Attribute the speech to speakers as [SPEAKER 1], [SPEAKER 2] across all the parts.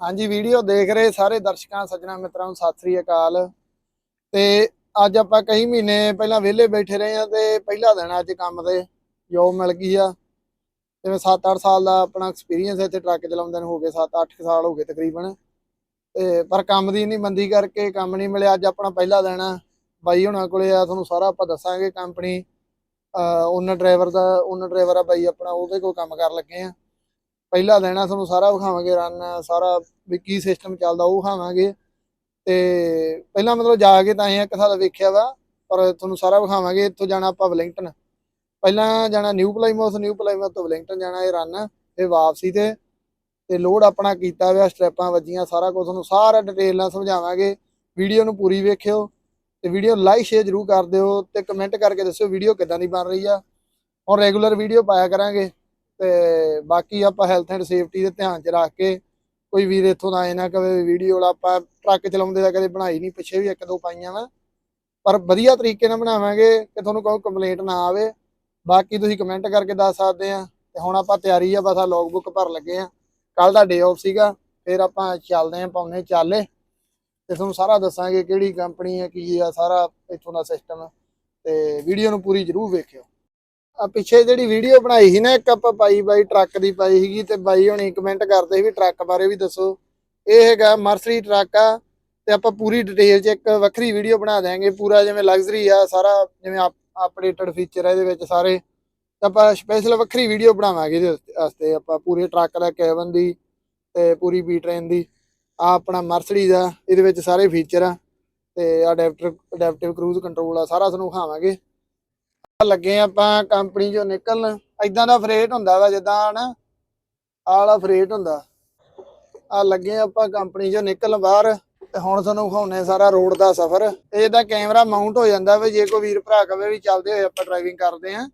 [SPEAKER 1] ਹਾਂਜੀ, ਵੀਡੀਓ ਦੇਖ ਰਹੇ ਸਾਰੇ ਦਰਸ਼ਕਾਂ, ਸੱਜਣਾ, ਮਿੱਤਰਾਂ ਨੂੰ ਸਤਿ ਸ੍ਰੀ ਅਕਾਲ। ਤੇ ਅੱਜ ਆਪਾਂ ਕਈ ਮਹੀਨੇ ਪਹਿਲਾਂ ਵਿਹਲੇ ਬੈਠੇ ਰਹੇ ਆ ਤੇ ਪਹਿਲਾ ਦਿਨ ਅੱਜ ਕੰਮ ਤੇ, ਜੋਬ ਮਿਲ ਗਈ ਆ। ਜਿਵੇਂ 7-8 ਸਾਲ ਦਾ ਆਪਣਾ ਐਕਸਪੀਰੀਅੰਸ ਇੱਥੇ ਟਰੱਕ ਚਲਾਉਂਦੇ ਨੂੰ ਹੋ ਗਏ 7-8 ਸਾਲ ਹੋ ਗਏ ਤਕਰੀਬਨ। ਤੇ ਪਰ ਕੰਮ ਦੀ ਨਹੀਂ ਮੰਦੀ ਕਰਕੇ ਕੰਮ ਨਹੀਂ ਮਿਲਿਆ, ਅੱਜ ਆਪਣਾ ਪਹਿਲਾ ਦਿਨ ਆ। ਬਾਈ ਹੁਣਾਂ ਕੋਲੇ ਆ, ਤੁਹਾਨੂੰ ਸਾਰਾ ਆਪਾਂ ਦੱਸਾਂਗੇ ਕੰਪਨੀ ਓਨਰ ਡਰਾਈਵਰ ਦਾ ਓਨਰ ਡਰਾਈਵਰ ਆ ਬਾਈ ਆਪਣਾ, ਉਹਦੇ ਕੋਲ ਕੰਮ ਕਰਨ ਲੱਗੇ ਆ। ਪਹਿਲਾ ਦਿਨ ਆ, ਤੁਹਾਨੂੰ ਸਾਰਾ ਵਿਖਾਵਾਂਗੇ ਰਨ ਸਾਰਾ ਵੀ ਕੀ ਸਿਸਟਮ ਚੱਲਦਾ ਉਹ ਵਿਖਾਵਾਂਗੇ। ਤੇ ਪਹਿਲਾਂ ਮਤਲਬ ਜਾ ਕੇ ਤਾਂ ਅਸੀਂ ਇੱਕ ਸਾਲ ਵੇਖਿਆ ਵਾ, ਪਰ ਤੁਹਾਨੂੰ ਸਾਰਾ ਵਿਖਾਵਾਂਗੇ, ਇੱਥੋਂ ਜਾਣਾ ਆਪਾਂ ਵਲਿੰਗਟਨ ਪਹਿਲਾਂ ਜਾਣਾ ਨਿਊ ਪਲਾਈਮੋਸ ਨਿਊ ਪਲਾਈਮੋਸ ਤੋਂ ਵਲਿੰਗਟਨ ਜਾਣਾ ਇਹ ਰਨ ਇਹ ਵਾਪਸੀ ਤੇ ਤੇ ਲੋਡ ਆਪਣਾ ਕੀਤਾ ਹੋਇਆ ਸਟੈਪਾਂ ਵੱਜੀਆਂ, ਸਾਰਾ ਕੁਝ ਤੁਹਾਨੂੰ ਸਾਰਾ ਡਿਟੇਲ ਨਾਲ ਸਮਝਾਵਾਂਗੇ। ਵੀਡੀਓ ਨੂੰ ਪੂਰੀ ਵੇਖਿਓ, ਤੇ ਵੀਡੀਓ ਲਾਈਕ ਸ਼ੇਅਰ ਜ਼ਰੂਰ ਕਰ ਦਿਓ, ਤੇ ਕਮੈਂਟ ਕਰਕੇ ਦੱਸਿਓ ਵੀਡੀਓ ਕਿੱਦਾਂ ਦੀ ਬਣ ਰਹੀ ਆ। ਹੁਣ ਰੈਗੂਲਰ ਵੀਡੀਓ ਪਾਇਆ ਕਰਾਂਗੇ। ਤੇ ਬਾਕੀ ਆਪਾਂ ਹੈਲਥ ਐਂਡ ਸੇਫਟੀ ਦੇ ਧਿਆਨ 'ਚ ਰੱਖ ਕੇ ਕੋਈ ਵੀਰ ਇੱਥੋਂ ਦਾ ਆਏ ਨਾ ਕਵੇ ਵੀਡੀਓ ਵਾਲਾ, ਆਪਾਂ ਟਰੱਕ ਚਲਾਉਂਦੇ ਦਾ ਕਦੇ ਬਣਾਈ ਨਹੀਂ ਪਿੱਛੇ ਵੀ ਇੱਕ ਦੋ ਪਾਈਆਂ ਵਾ। ਪਰ ਵਧੀਆ ਤਰੀਕੇ ਨਾਲ ਬਣਾਵਾਂਗੇ ਕਿ ਤੁਹਾਨੂੰ ਕੋਈ ਕੰਪਲੇਂਟ ਨਾ ਆਵੇ। ਬਾਕੀ ਤੁਸੀਂ ਕਮੈਂਟ ਕਰਕੇ ਦੱਸ ਸਕਦੇ ਆ। ਤੇ ਹੁਣ ਆਪਾਂ ਤਿਆਰੀ ਆ, ਬਸ ਆ ਲੌਗ ਬੁੱਕ ਭਰ ਲੱਗੇ ਆ। ਕੱਲ ਦਾ ਡੇ ਆਫ ਸੀਗਾ, ਫਿਰ ਆਪਾਂ ਚੱਲਦੇ ਆ ਪਾਉਨੇ ਚਾਲੇ। ਤੇ ਤੁਹਾਨੂੰ ਸਾਰਾ ਦੱਸਾਂਗੇ ਕਿਹੜੀ ਕੰਪਨੀ ਹੈ ਕੀ ਆ, ਸਾਰਾ ਇੱਥੋਂ ਦਾ ਸਿਸਟਮ ਤੇ ਵੀਡੀਓ ਨੂੰ ਪੂਰੀ ਜ਼ਰੂਰ ਵੇਖਿਓ। ਆ ਪਿੱਛੇ ਜਿਹੜੀ ਵੀਡੀਓ ਬਣਾਈ ਸੀ ਨਾ, ਇੱਕ ਆਪਾਂ ਪਾਈ ਬਾਈ ਟਰੱਕ ਦੀ ਪਾਈ ਸੀਗੀ ਤੇ ਬਾਈ ਹੁਣੀ ਕਮੈਂਟ ਕਰਦੇ ਸੀ ਵੀ ਟਰੱਕ ਬਾਰੇ ਵੀ ਦੱਸੋ। ਇਹ ਹੈਗਾ ਮਰਸਰੀ ਟਰੱਕ ਆ ਤੇ ਆਪਾਂ ਪੂਰੀ ਡਿਟੇਲ 'ਚ ਇੱਕ ਵੱਖਰੀ ਵੀਡੀਓ ਬਣਾ ਦੇਾਂਗੇ ਪੂਰਾ ਜਿਵੇਂ ਲਗਜ਼ਰੀ ਆ, ਸਾਰਾ ਜਿਵੇਂ ਅਪਡੇਟਡ ਫੀਚਰ ਆ ਇਹਦੇ ਵਿੱਚ ਸਾਰੇ। ਤਾਂ ਆਪਾਂ ਸਪੈਸ਼ਲ ਵੱਖਰੀ ਵੀਡੀਓ ਬਣਾਵਾਂਗੇ ਇਹਦੇ ਵਾਸਤੇ ਆਪਾਂ ਪੂਰੇ ਟਰੱਕ ਦਾ ਕੈਬਨ ਦੀ ਤੇ ਪੂਰੀ ਬੀ ਟ੍ਰੇਨ ਦੀ। ਆ ਆਪਣਾ ਮਰਸਰੀ ਦਾ, ਇਹਦੇ ਵਿੱਚ ਸਾਰੇ ਫੀਚਰ ਆ। ਤੇ ਅਡੈਪਟਰ ਅਡੈਪਟਿਵ ਕਰੂਜ਼ ਕੰਟਰੋਲ ਆ, ਸਾਰਾ ਤੁਹਾਨੂੰ ਵਿਖਾਵਾਂਗੇ। ਲੱਗੇ ਆਪਾਂ ਕੰਪਨੀ ਚੋਂ ਨਿਕਲਣ। ਐਦਾਂ ਦਾ ਫਰੇਟ ਹੁੰਦਾ ਵਾ, ਜਿੱਦਾਂ ਨਾ ਆਹ ਫਰੇਟ ਹੁੰਦਾ। ਆ ਲੱਗੇ ਆਪਾਂ ਕੰਪਨੀ ਚੋਂ ਨਿਕਲ ਬਾਹਰ, ਤੇ ਹੁਣ ਤੁਹਾਨੂੰ ਵਿਖਾਉਣੇ ਸਾਰਾ ਰੋਡ ਦਾ ਸਫ਼ਰ। ਇਹਦਾ ਕੈਮਰਾ ਮਾਊਂਟ ਹੋ ਜਾਂਦਾ ਵਾ, ਜੇ ਕੋਈ ਵੀਰ ਭਰਾ ਕਵੇ ਵੀ ਚੱਲਦੇ ਹੋਏ ਆਪਾਂ ਡਰਾਈਵਿੰਗ ਕਰਦੇ ਆ।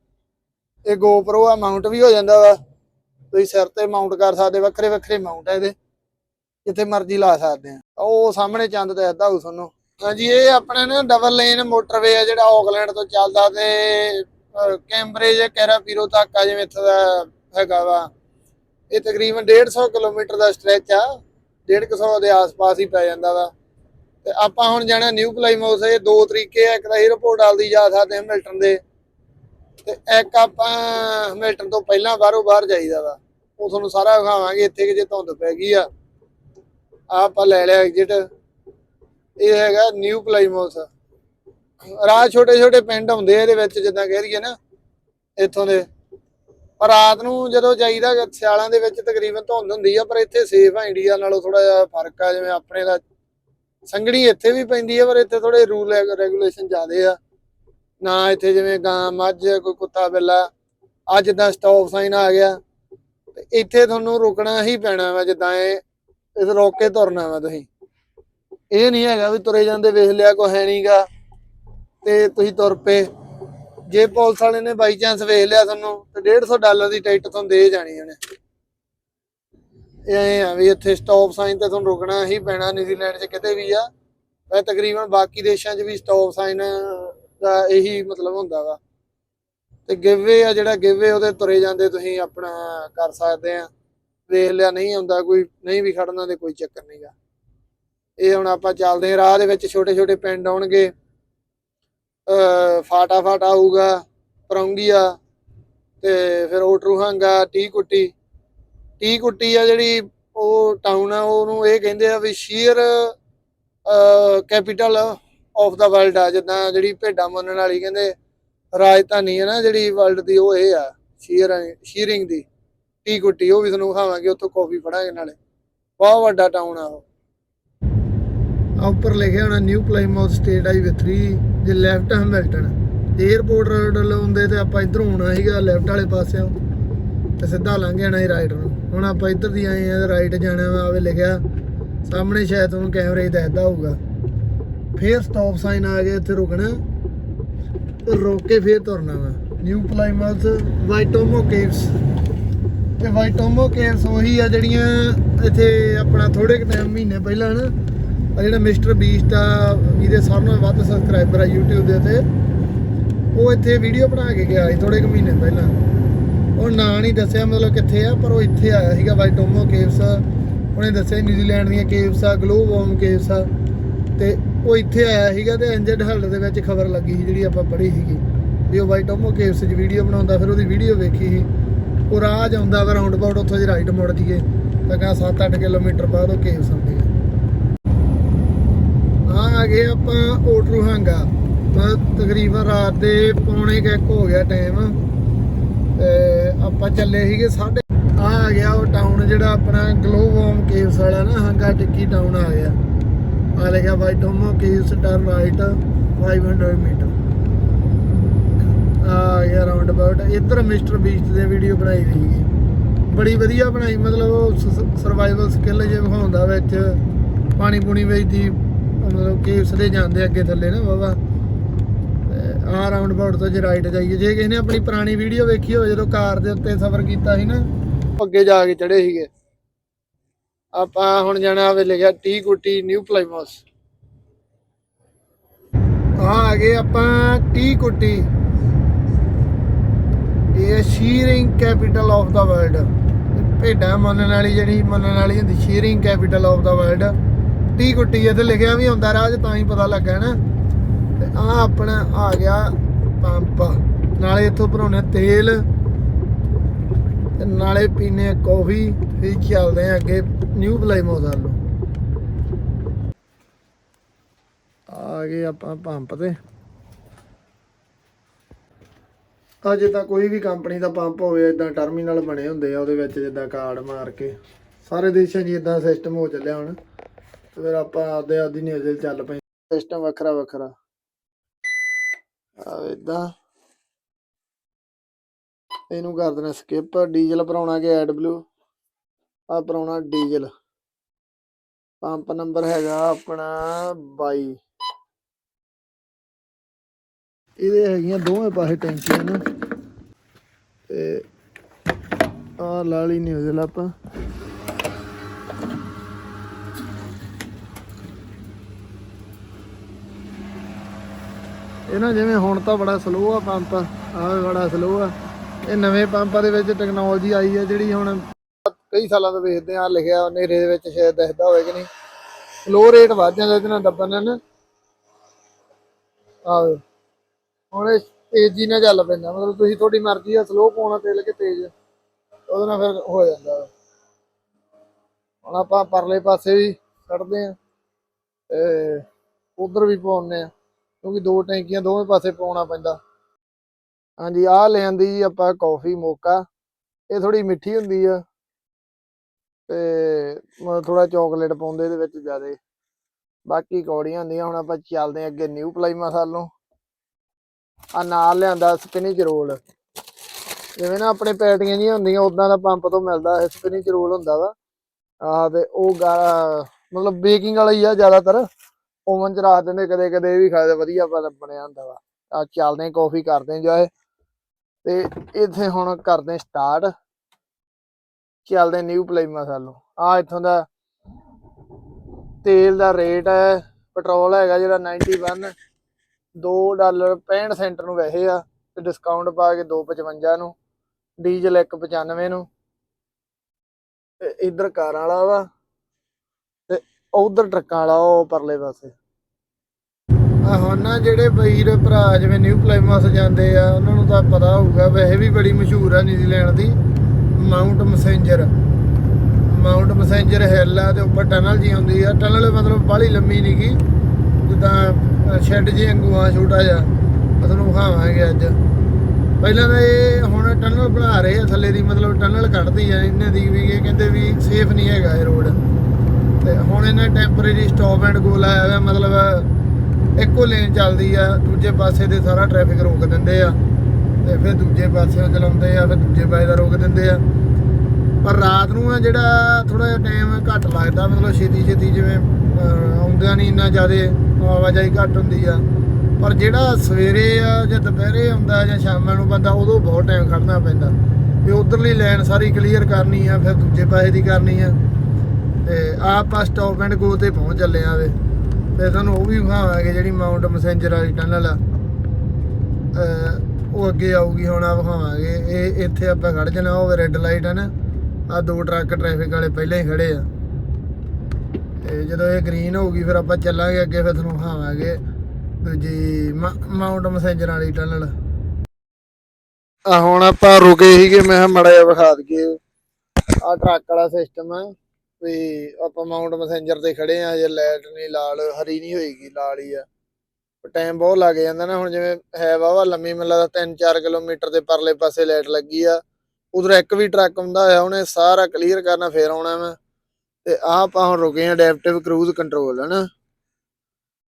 [SPEAKER 1] ਇਹ GoPro ਆ ਮਾਊਂਟ ਵੀ ਹੋ ਜਾਂਦਾ ਵਾ। ਤੁਸੀਂ ਸਿਰ ਤੇ ਮਾਊਂਟ ਕਰ ਸਕਦੇ ਵੱਖਰੇ ਵੱਖਰੇ ਮਾਊਂਟ ਆ ਇਹਦੇ। ਜਿੱਥੇ ਮਰਜ਼ੀ ਲਾ ਸਕਦੇ ਆ। ਉਹ ਸਾਹਮਣੇ ਚੰਦ ਤੇ ਅੱਧਾ ਹੋ ਤੁਹਾਨੂੰ ਹਾਂਜੀ, ਇਹ ਆਪਣੇ ਨਾ ਡਬਲ ਲੇਨ ਮੋਟਰਵੇ ਆ ਜਿਹੜਾ ਆਕਲੈਂਡ ਤੋਂ ਚੱਲਦਾ ਤੇ ਕੈਂਬਰੇਜ ਕੈਰਾਪੀਰੋ ਤੱਕ ਆ ਜਿਵੇਂ ਇੱਥੇ ਦਾ ਹੈਗਾ ਵਾ। ਇਹ ਤਕਰੀਬਨ 150 ਕਿਲੋਮੀਟਰ ਦਾ ਸਟ੍ਰੈਚ ਆ 150 ਦੇ ਆਸ-ਪਾਸ ਹੀ ਪੈ ਜਾਂਦਾ ਵਾ। ਤੇ ਆਪਾਂ ਹੁਣ ਜਾਣਾ ਨਿਊ ਪਲਾਈਮੋਸ, ਇਹ ਦੋ ਤਰੀਕੇ ਆ, ਇੱਕ ਤਾਂ 에어ਪੋਰਟ ਆਲਦੀ ਜਾ ਸਕਦੇ ਹੈਮਿਲਟਨ ਦੇ, ਤੇ ਇੱਕ ਆਪਾਂ ਮਿਲਟਨ ਤੋਂ ਪਹਿਲਾਂ ਬਾਹਰੋਂ ਬਾਹਰ ਜਾਈਦਾ ਵਾ। ਉਹ ਤੁਹਾਨੂੰ ਸਾਰਾ ਵਿਖਾਵਾਂਗੇ, ਇੱਥੇ ਕਿ ਜੇ ਧੁੰਦ ਪੈ ਗਈ ਆ। ਆਹ ਆਪਾਂ ਲੈ ਲਿਆ ਐਗਜ਼ਿਟ ਇਹ ਹੈਗਾ ਨਿਊ ਪਲਾਈਮੋਸ। ਰਾਤ ਛੋਟੇ ਛੋਟੇ ਪਿੰਡ ਹੁੰਦੇ ਆ ਇਹਦੇ ਵਿੱਚ, ਜਿੱਦਾਂ ਕਹਿ ਰਹੀਏ ਨਾ, ਇੱਥੋਂ ਦੇ। ਪਰ ਰਾਤ ਨੂੰ ਜਦੋਂ ਜਾਈਦਾ ਸਿਆਲਾਂ ਦੇ ਵਿੱਚ ਤਕਰੀਬਨ ਧੁੰਦ ਹੁੰਦੀ ਆ, ਪਰ ਇੱਥੇ ਸੇਫ ਆ, ਇੰਡੀਆ ਨਾਲੋਂ ਥੋੜਾ ਜਿਹਾ ਫ਼ਰਕ ਆ, ਜਿਵੇਂ ਆਪਣੇ ਦਾ ਸੰਗਣੀ ਇੱਥੇ ਵੀ ਪੈਂਦੀ ਆ, ਪਰ ਇੱਥੇ ਥੋੜੇ ਰੂਲ ਰੈਗੂਲੇਸ਼ਨ ਜ਼ਿਆਦੇ ਆ। ਨਾ ਇੱਥੇ ਜਿਵੇਂ ਗਾਂ, ਮੱਝ, ਕੋਈ ਕੁੱਤਾ, ਬਿੱਲਾ ਅੱਜ ਦਾ ਸਟਾਪ ਸਾਈਨ ਆ ਗਿਆ। ਤੇ ਇੱਥੇ ਤੁਹਾਨੂੰ ਰੁਕਣਾ ਹੀ ਪੈਣਾ ਵਾ, ਜਿੱਦਾਂ ਇਹ, ਇਸ ਰੋਕ ਕੇ ਤੁਰਨਾ ਵਾ ਤੁਸੀਂ। ਇਹ ਨਹੀਂ ਹੈਗਾ ਵੀ ਤੁਰੇ ਜਾਂਦੇ ਵੇਖ ਲਿਆ ਕੋ ਹੈ ਨਹੀਂਗਾ ਤੇ ਤੁਸੀਂ ਤੁਰ ਪਏ। ਜੇ ਪੁਲਿਸ ਵਾਲੇ ਨੇ ਬਾਈ ਚਾਂਸ ਵੇਖ ਲਿਆ ਤੁਹਾਨੂੰ ਤੇ 150 ਡਾਲਰ ਦੀ ਟਿਕਟ ਤੁਹਾਨੂੰ ਦੇ ਜਾਣੀ ਉਹਨੇ। ਇਹ ਆ ਵੀ ਇੱਥੇ ਸਟਾਪ ਸਾਈਨ ਤੇ ਤੁਹਾਨੂੰ ਰੁਕਣਾ ਹੀ ਪੈਣਾ, ਨਿਊਜ਼ੀਲੈਂਡ 'ਚ ਕਿਤੇ ਵੀ ਆ। ਵੈ ਤਕਰੀਬਨ ਬਾਕੀ ਦੇਸ਼ਾਂ 'ਚ ਵੀ ਸਟਾਪ ਸਾਈਨ ਦਾ ਇਹੀ ਮਤਲਬ ਹੁੰਦਾ ਵਾ। ਤੇ ਗਿਵਵੇ ਆ ਜਿਹੜਾ ਗਿਵਵੇ, ਉਹਦੇ ਤੁਰੇ ਜਾਂਦੇ ਤੁਸੀਂ ਆਪਣਾ ਕਰ ਸਕਦੇ ਆ। ਵੇਖ ਲਿਆ ਨਹੀਂ ਹੁੰਦਾ ਕੋਈ, ਨਹੀਂ ਵੀ ਖੜਨਾ ਤੇ ਕੋਈ ਚੱਕਰ ਨਹੀਂਗਾ ਇਹ ਹੁਣ ਆਪਾਂ ਚੱਲਦੇ ਹਾਂ, ਰਾਹ ਦੇ ਵਿੱਚ ਛੋਟੇ ਛੋਟੇ ਪਿੰਡ ਆਉਣਗੇ। ਅ ਫਾਟਾ ਫਾਟਾ ਆਊਗਾ, ਪਰੌਂਗੀਆ ਤੇ ਫਿਰ ਓਟਰੂਹਾਂਗਾ ਟੀ ਕੁੱਟੀ ਟੀ ਕੁੱਟੀ ਆ ਜਿਹੜੀ ਉਹ ਟਾਊਨ ਆ, ਉਹਨੂੰ ਇਹ ਕਹਿੰਦੇ ਆ ਵੀ shear capital of the world ਆ, ਜਿੱਦਾਂ ਜਿਹੜੀ ਭੇਡਾਂ ਮੰਨਣ ਵਾਲੀ ਕਹਿੰਦੇ ਰਾਜਧਾਨੀ ਹੈ ਨਾ, ਜਿਹੜੀ ਵਰਲਡ ਦੀ ਉਹ ਇਹ ਆ ਸ਼ੀਅਰ ਸ਼ੀਰਿੰਗ ਦੀ। ਟੀ ਕੁੱਟੀ ਉਹ ਵੀ ਤੁਹਾਨੂੰ ਵਿਖਾਵਾਂਗੇ, ਉੱਥੋਂ ਕਾਫੀ ਫੜਾਂਗੇ ਨਾਲੇ। ਬਹੁਤ ਵੱਡਾ ਟਾਊਨ ਆ ਉਹ। ਉੱਪਰ ਲਿਖਿਆ ਹੋਣਾ New Plymouth state highway 3 J left Hamilton airport road ਲਾਉਂਦੇ ਤੇ ਆਪਾਂ ਇਧਰੋਂ ਆਉਣਾ ਸੀਗਾ ਲੈਫਟ ਵਾਲੇ ਪਾਸਿਓਂ, ਤੇ ਸਿੱਧਾ ਲੰਘ ਜਾਣਾ ਸੀ ਰਾਈਟ ਨੂੰ। ਹੁਣ ਆਪਾਂ ਇੱਧਰ ਦੀ ਆਏ ਆ ਰਾਈਟ ਜਾਣਾ ਵਾ ਆਵੇ ਲਿਖਿਆ। ਸਾਹਮਣੇ ਸ਼ਾਇਦ ਤੁਹਾਨੂੰ ਕੈਮਰੇ 'ਚ ਦੱਸਦਾ ਹੋਊਗਾ। ਫੇਰ ਸਟਾਪ ਸਾਈਨ ਆ ਗਿਆ, ਇੱਥੇ ਰੁਕਣਾ। ਤੇ ਰੋਕ ਕੇ ਫੇਰ ਤੁਰਨਾ ਵਾ। ਨਿਊ ਪਲਾਈਮਾਊਥ ਵਾਈਟੋਮੋ ਕੇਵਸ ਤੇ ਵਾਈਟੋਮੋ ਕੇਵਸ ਉਹੀ ਆ ਜਿਹੜੀਆਂ ਇੱਥੇ ਆਪਣਾ ਥੋੜੇ ਕੁ ਟਾਈਮ ਮਹੀਨੇ ਪਹਿਲਾਂ ਨਾ ਆ ਜਿਹੜਾ ਮਿਸਟਰ ਬੀਸਟ ਆ, ਜਿਹਦੇ ਸਾਰਿਆਂ ਨਾਲੋਂ ਵੱਧ ਸਬਸਕ੍ਰਾਈਬਰ ਆ YouTube ਦੇ ਉੱਤੇ, ਉਹ ਇੱਥੇ ਵੀਡੀਓ ਬਣਾ ਕੇ ਗਿਆ ਸੀ ਥੋੜੇ ਕੁ ਮਹੀਨੇ ਪਹਿਲਾਂ। ਉਹ ਨਾਂ ਨਹੀਂ ਦੱਸਿਆ ਮਤਲਬ ਕਿੱਥੇ ਆ, ਪਰ ਉਹ ਇੱਥੇ ਆਇਆ ਸੀਗਾ ਵਾਈਟੋਮੋ ਕੇਵਸ ਉਹਨੇ ਦੱਸਿਆ ਨਿਊਜ਼ੀਲੈਂਡ ਦੀਆਂ ਕੇਵਸ ਆ ਗਲੋ ਵਾਰਮ ਕੇਵਸ ਆ। ਤੇ ਉਹ ਇੱਥੇ ਆਇਆ ਸੀਗਾ ਤੇ ਇੰਜਰਡ ਹਲਟ ਦੇ ਵਿੱਚ ਖਬਰ ਲੱਗੀ ਸੀ ਜਿਹੜੀ ਆਪਾਂ ਪੜ੍ਹੀ ਸੀਗੀ। ਵੀ ਉਹ ਵਾਈਟ ਓਮੋ ਕੇਵਸ 'ਚ ਵੀਡੀਓ ਬਣਾਉਂਦਾ, ਫਿਰ ਉਹਦੀ ਵੀਡੀਓ ਵੇਖੀ ਸੀ। ਉਹ ਰਾਹ ਜਾਂਦਾ ਵਾ ਰਾਉਂਡ ਅਬਾਊਟ ਉੱਥੋਂ ਦੀ ਰਾਈਟ ਮੁੜ ਜੀਏ ਤਾਂ ਕਹਾਂ 7-8 ਕਿਲੋਮੀਟਰ ਬਾਅਦ ਉਹ ਕੇਵਸ ਆਉਂਦੀ ਆ। ਗਏ ਆਪਾਂ ਓਟਰੂਹਾਂਗਾ ਤਾਂ ਤਕਰੀਬਨ ਰਾਤ ਦੇ ਪੌਣੇ ਕੁ ਹੋ ਗਿਆ ਟਾਈਮ ਤੇ ਆਪਾਂ ਚੱਲੇ ਸੀਗੇ ਸਾਡੇ ਆ ਆ ਗਿਆ ਉਹ ਟਾਊਨ ਜਿਹੜਾ ਆਪਣਾ ਗਲੋਵੋਮ ਕੇਵਸ ਵਾਲਾ ਨਾ ਹੰਗਾ ਟਿੱਕੀ ਟਾਊਨ ਆ ਗਿਆ। ਆ ਲਿਖਿਆ Waitomo caves turn right 500 metre ਆ ਗਿਆ ਰਾਉਂਡ ਅਬਾਊਟ ਇੱਧਰ ਮਿਸਟਰ ਬੀਸਟ ਦੇ ਵੀਡੀਓ ਬਣਾਈ ਸੀਗੀ ਬੜੀ ਵਧੀਆ ਬਣਾਈ, ਮਤਲਬ ਸਰਵਾਈਵਲ ਸਕਿੱਲ ਜੇ ਵਿਖਾਉਂਦਾ ਵਿੱਚ। ਪਾਣੀ ਪੂਣੀ ਵੇਚਦੀ ਦੀ ਮਤਲਬ ਕੇਵਸ ਦੇ ਜਾਂਦੇ ਅੱਗੇ ਥੱਲੇ ਨਾ ਬਾਬਾ ਆ ਰਾਉਂਡ ਅਬਾਊਟ ਤੋਂ ਜੇ ਰਾਈਟ ਜਾਈਏ। ਜੇ ਕਿਸੇ ਨੇ ਆਪਣੀ ਪੁਰਾਣੀ ਵੀਡੀਓ ਵੇਖੀ ਹੋਵੇ, ਜਦੋਂ ਕਾਰ ਦੇ ਉੱਤੇ ਸਫ਼ਰ ਕੀਤਾ ਸੀ ਨਾ ਅੱਗੇ ਜਾ ਕੇ ਚੜੇ ਸੀਗੇ। ਆਪਾਂ ਹੁਣ ਜਾਣਾ ਵੇ ਲਿਖਿਆ ਟੀ ਕੁੱਟੀ ਨਿਊ ਪਲਾਈਮੋਸ ਆ ਆ ਗਏ ਆਪਾਂ ਟੀ ਕੁੱਟੀ ਇਹ shearing capital of the world ਭੇਡਾਂ ਮੰਨਣ ਵਾਲੀ ਜਿਹੜੀ ਮੰਨਣ ਵਾਲੀ ਹੁੰਦੀ shearing capital of the world Te Kuiti ਇੱਥੇ ਲਿਖਿਆ ਵੀ ਹੁੰਦਾ ਰਾਜ ਤਾਂ ਹੀ ਪਤਾ ਲੱਗਾ ਨਾ। ਤੇ ਆ ਆਪਣਾ ਆ ਗਿਆ ਪੰਪ। ਨਾਲੇ ਇੱਥੋਂ ਭਰਾਉਣੇ ਤੇਲ ਤੇ ਨਾਲੇ ਪੀਨੇ ਕਾਫੀ। ਫਿਰ ਚੱਲਦੇ ਆ ਅੱਗੇ ਨਿਊ ਪਲਾਈਮੋਸ ਵੱਲ ਨੂੰ। ਆ ਗਏ ਆਪਾਂ ਪੰਪ ਤੇ। ਅਜੇ ਤਾਂ ਕੋਈ ਵੀ ਕੰਪਨੀ ਦਾ ਪੰਪ ਹੋਵੇ ਇਦਾਂ ਟਰਮੀਨਲ ਬਣੇ ਹੁੰਦੇ ਆ, ਉਹਦੇ ਵਿੱਚ ਜਿੱਦਾਂ ਕਾਰਡ ਮਾਰ ਕੇ। ਸਾਰੇ ਦੇਸ਼ਾਂ 'ਚ ਇਦਾਂ ਸਿਸਟਮ ਹੋ ਚੱਲਿਆ ਹੁਣ। ਤੇ ਫਿਰ ਆਪਾਂ ਆਪਦੇ ਆਦੀ ਨਿਊਜ਼ਲ ਚੱਲ ਪਏ। ਸਿਸਟਮ ਵੱਖਰਾ ਵੱਖਰਾ। ਆ ਇਦਾਂ ਇਹਨੂੰ ਕਰ ਦੇਣਾ ਸਕਿਪ ਡੀਜ਼ਲ ਭਰਾਉਣਾ ਕਿ ਐਡ ਬਲੂ ਆ ਭਰਾਉਣਾ ਡੀਜ਼ਲ। ਪੰਪ ਨੰਬਰ ਹੈਗਾ ਆਪਣਾ 22 ਇਹਦੇ ਹੈਗੀਆਂ ਦੋਵੇਂ ਪਾਸੇ ਟੈਂਕੀਆਂ ਨੇ। ਤੇ ਆ ਲਾਲੀ ਨਿਊਜ਼ਲ ਆਪਾਂ। ਇਹ ਨਾ ਜਿਵੇਂ ਹੁਣ ਤਾਂ ਬੜਾ ਸਲੋ ਆ ਪੰਪ, ਆਹ ਬੜਾ ਸਲੋ ਆ। ਇਹ ਨਵੇਂ ਪੰਪਾਂ ਦੇ ਵਿੱਚ ਟੈਕਨੋਲੋਜੀ ਆਈ ਹੈ ਜਿਹੜੀ ਹੁਣ ਕਈ ਸਾਲਾਂ ਤੋਂ ਵੇਖਦੇ ਆ, ਲਿਖਿਆ ਹਨੇਰੇ ਦੇ ਵਿੱਚ ਸ਼ਾਇਦ ਦਿਖਦਾ ਹੋਵੇ ਕਿ ਨਹੀਂ। ਫਲੋ ਰੇਟ ਵੱਧ ਜਾਂਦਾ ਇਹਦੇ ਨਾਲ ਦੱਬਣ ਨਾਲ। ਨਾ ਹੁਣ ਇਹ ਤੇਜ਼ੀ ਨਾਲ ਚੱਲ ਪੈਂਦਾ, ਮਤਲਬ ਤੁਸੀਂ ਤੁਹਾਡੀ ਮਰਜ਼ੀ ਆ ਸਲੋ ਪਾਉਣਾ ਤੇਲ ਕਿ ਤੇਜ਼। ਉਹਦੇ ਨਾਲ ਫਿਰ ਹੋ ਜਾਂਦਾ। ਹੁਣ ਆਪਾਂ ਪਰਲੇ ਪਾਸੇ ਵੀ ਕੱਢਦੇ ਆ ਤੇ ਉਧਰ ਵੀ ਪਾਉਂਦੇ ਆ। ਕਿਉਂਕਿ ਦੋ ਟੈਂਕੀਆਂ ਦੋਵੇਂ ਪਾਸੇ ਪਾਉਣਾ ਪੈਂਦਾ। ਹਾਂਜੀ, ਆਹ ਲਿਆਂਦੀ ਜੀ ਆਪਾਂ ਕਾਫੀ ਮੋਕਾ। ਇਹ ਥੋੜੀ ਮਿੱਠੀ ਹੁੰਦੀ ਆ। ਤੇ ਥੋੜਾ ਚਾਕਲੇਟ ਪਾਉਂਦੇ ਇਹਦੇ ਵਿੱਚ ਜ਼ਿਆਦੇ। ਬਾਕੀ ਕੌੜੀਆਂ ਹੁੰਦੀਆਂ, ਹੁਣ ਆਪਾਂ ਚੱਲਦੇ ਆ ਅੱਗੇ ਨਿਊ ਪਲਾਈ ਮਸਾਲੋਂ ਆ ਨਾਲ ਲਿਆਂਦਾ ਸਪਿਨਿਚ ਰੋਲ। ਜਿਵੇਂ ਨਾ ਆਪਣੇ ਪੈਟੀਆਂ ਜੀਆਂ ਹੁੰਦੀਆਂ ਉਦਾਂ ਦਾ ਪੰਪ ਤੋਂ ਮਿਲਦਾ ਇਹ ਸਪਿਨਿਚ ਰੋਲ ਹੁੰਦਾ ਵਾ। ਆਹ ਤੇ ਉਹ ਗਾ- ਮਤਲਬ ਬੇਕਿੰਗ ਵਾਲਾ ਹੀ ਆ ਜ਼ਿਆਦਾਤਰ। ਓਵਨ ਚ ਰੱਖ ਦਿੰਦੇ, ਕਦੇ ਕਦੇ ਇਹ ਵੀ ਖਾਦੇ ਵਧੀਆ ਬਣਿਆ ਹੁੰਦਾ ਵਾ। ਆ ਚੱਲਦੇ ਕਾਫੀ ਕਰਦੇ ਇੰਜੋਏ ਤੇ ਇੱਥੇ ਹੁਣ ਕਰਦੇ ਸਟਾਰਟ ਚੱਲਦੇ ਨਿਊ ਪਲੇਮਾ ਮਸਾਲੋ। ਆ ਇੱਥੋਂ ਦਾ ਤੇਲ ਦਾ ਰੇਟ ਹੈ ਪੈਟਰੋਲ ਹੈਗਾ ਜਿਹੜਾ 91 2 ਡਾਲਰ 65 ਸੈਂਟ ਨੂੰ ਵੈਸੇ ਆ, ਤੇ ਡਿਸਕਾਊਂਟ ਪਾ ਕੇ 255 ਨੂੰ ਡੀਜ਼ਲ 195 ਨੂੰ। ਤੇ ਇਧਰ ਕਾਰਾਂ ਵਾਲਾ ਵਾ, ਤੇ ਉਧਰ ਟਰੱਕਾਂ ਵਾਲਾ, ਉਹ ਪਰਲੇ ਪਾਸੇ। ਆ ਹੁਣ ਨਾ ਜਿਹੜੇ ਵੀਰ ਭਰਾ ਜਿਵੇਂ ਨਿਊ ਪਲਾਈਮਸ ਜਾਂਦੇ ਆ, ਉਹਨਾਂ ਨੂੰ ਤਾਂ ਪਤਾ ਹੋਊਗਾ ਵੈਸੇ ਵੀ ਬੜੀ ਮਸ਼ਹੂਰ ਆ ਨਿਊਜ਼ੀਲੈਂਡ ਦੀ ਮਾਊਂਟ ਮਸੈਂਜਰ ਮਾਊਂਟ ਮਸੈਂਜਰ ਹਿੱਲ ਆ ਤੇ ਉੱਪਰ ਟਨਲ ਜੀ ਹੁੰਦੀ ਆ। ਟਨਲ ਮਤਲਬ ਬਾਹਲੀ ਲੰਮੀ ਨਹੀਂ ਗੀ, ਜਿੱਦਾਂ ਸ਼ੈੱਡ ਜੀ ਵਾਂਗੂ ਆ, ਛੋਟਾ ਜਿਹਾ। ਮੈਂ ਤੁਹਾਨੂੰ ਵਿਖਾਵਾਂਗੇ ਅੱਜ। ਪਹਿਲਾਂ ਤਾਂ ਇਹ ਹੁਣ ਟਨਲ ਬਣਾ ਰਹੇ ਆ ਥੱਲੇ ਦੀ, ਮਤਲਬ ਟਨਲ ਕੱਢਦੀ ਆ ਇਹਨਾਂ ਦੀ ਵੀ, ਇਹ ਕਹਿੰਦੇ ਵੀ ਸੇਫ ਨਹੀਂ ਹੈਗਾ ਇਹ ਰੋਡ ਤੇ ਹੁਣ ਇਹਨਾਂ ਟੈਂਪਰੇਰੀ ਸਟਾਪ ਐਂਡ ਗੋ ਲਾਇਆ ਹੋਇਆ, ਮਤਲਬ ਇੱਕੋ ਲੇਨ ਚੱਲਦੀ ਆ, ਦੂਜੇ ਪਾਸੇ ਦੇ ਸਾਰਾ ਟ੍ਰੈਫਿਕ ਰੋਕ ਦਿੰਦੇ ਆ। ਤੇ ਫਿਰ ਦੂਜੇ ਪਾਸੇ ਚਲਾਉਂਦੇ ਆ, ਫਿਰ ਦੂਜੇ ਪਾਸੇ ਦਾ ਰੋਕ ਦਿੰਦੇ ਆ। ਪਰ ਰਾਤ ਨੂੰ ਆ ਜਿਹੜਾ ਥੋੜਾ ਜਿਹਾ ਟਾਈਮ ਘੱਟ ਲੱਗਦਾ, ਮਤਲਬ ਛੇਤੀ ਛੇਤੀ ਜਿਵੇਂ ਆਉਂਦਿਆਂ ਨਹੀਂ ਇੰਨਾ ਜ਼ਿਆਦਾ ਆਵਾਜਾਈ ਘੱਟ ਹੁੰਦੀ ਆ। ਪਰ ਜਿਹੜਾ ਸਵੇਰੇ ਆ ਜਾਂ ਦੁਪਹਿਰੇ ਆਉਂਦਾ ਜਾਂ ਸ਼ਾਮਾਂ ਨੂੰ ਬੰਦਾ, ਉਦੋਂ ਬਹੁਤ ਟਾਈਮ ਖੜਨਾ ਪੈਂਦਾ। ਤੇ ਉਧਰਲੀ ਲਾਈਨ ਸਾਰੀ ਕਲੀਅਰ ਕਰਨੀ ਆ, ਫਿਰ ਦੂਜੇ ਪਾਸੇ ਦੀ ਕਰਨੀ ਆ। ਤੇ ਆਪਾਂ ਸਟਾਪ ਐਂਡ ਗੋ ਤੇ ਪਹੁੰਚ ਚੱਲੇ ਆ ਵੇ। ਤੇ ਤੁਹਾਨੂੰ ਉਹ ਵੀ ਵਿਖਾਵਾਂਗੇ ਜਿਹੜੀ ਮਾਊਂਟ ਮੈਸੇਂਜਰ ਵਾਲੀ ਟਨਲ ਆ। ਉਹ ਅੱਗੇ ਆਊਗੀ, ਹੁਣ ਆ ਵਿਖਾਵਾਂਗੇ। ਇਹ ਇੱਥੇ ਆਪਾਂ ਖੜ ਜਾਣਾ, ਉਹ ਰੈੱਡ ਲਾਈਟ ਆ ਨਾ। ਆ ਦੋ ਟਰੱਕ ਟ੍ਰੈਫਿਕ ਵਾਲੇ ਪਹਿਲਾਂ ਹੀ ਖੜੇ ਆ। ਤੇ ਜਦੋਂ ਇਹ ਗ੍ਰੀਨ ਹੋਊਗੀ, ਫਿਰ ਆਪਾਂ ਚੱਲਾਂਗੇ ਅੱਗੇ, ਫਿਰ ਤੁਹਾਨੂੰ ਵਿਖਾਵਾਂਗੇ ਦੂਜੀ ਮਾ- ਮਾਊਂਟ ਮੈਸੇਂਜਰ ਵਾਲੀ ਟਨਲ ਆ ਹੁਣ ਆਪਾਂ ਰੁਕੇ ਸੀਗੇ, ਮੈਂ ਕਿਹਾ ਮੜਾ ਜਿਹਾ ਵਿਖਾ ਦਈਏ। ਆ ਟਰੱਕ ਵਾਲਾ ਸਿਸਟਮ ਹੈ ਵੀ ਆਪਾਂ ਮਾਊਂਟ ਮੈਸੇਂਜਰ ਤੇ ਖੜੇ ਆ, ਜੇ ਲਾਈਟ ਨਹੀਂ, ਲਾਲ, ਹਰੀ ਨਹੀਂ ਹੋਏਗੀ, ਲਾਲ ਹੀ ਆ। ਟਾਈਮ ਬਹੁਤ ਲੱਗ ਜਾਂਦਾ ਨਾ, ਹੁਣ ਜਿਵੇਂ ਹੈ ਵਾਵਾ ਲੰਮੀ, ਮੈਨੂੰ ਲੱਗਦਾ 3-4 ਕਿਲੋਮੀਟਰ ਦੇ ਪਰਲੇ ਪਾਸੇ ਲਾਈਟ ਲੱਗੀ ਆ। ਉਧਰ ਇੱਕ ਵੀ ਟਰੱਕ ਹੁੰਦਾ ਹੋਇਆ, ਉਹਨੇ ਸਾਰਾ ਕਲੀਅਰ ਕਰਨਾ, ਫੇਰ ਆਉਣਾ ਮੈਂ। ਤੇ ਆਹ ਆਪਾਂ ਹੁਣ ਰੁਕੇ ਆ ਅਡੈਪਟਿਵ ਕਰੂਜ਼ ਕੰਟਰੋਲ ਹਨਾ।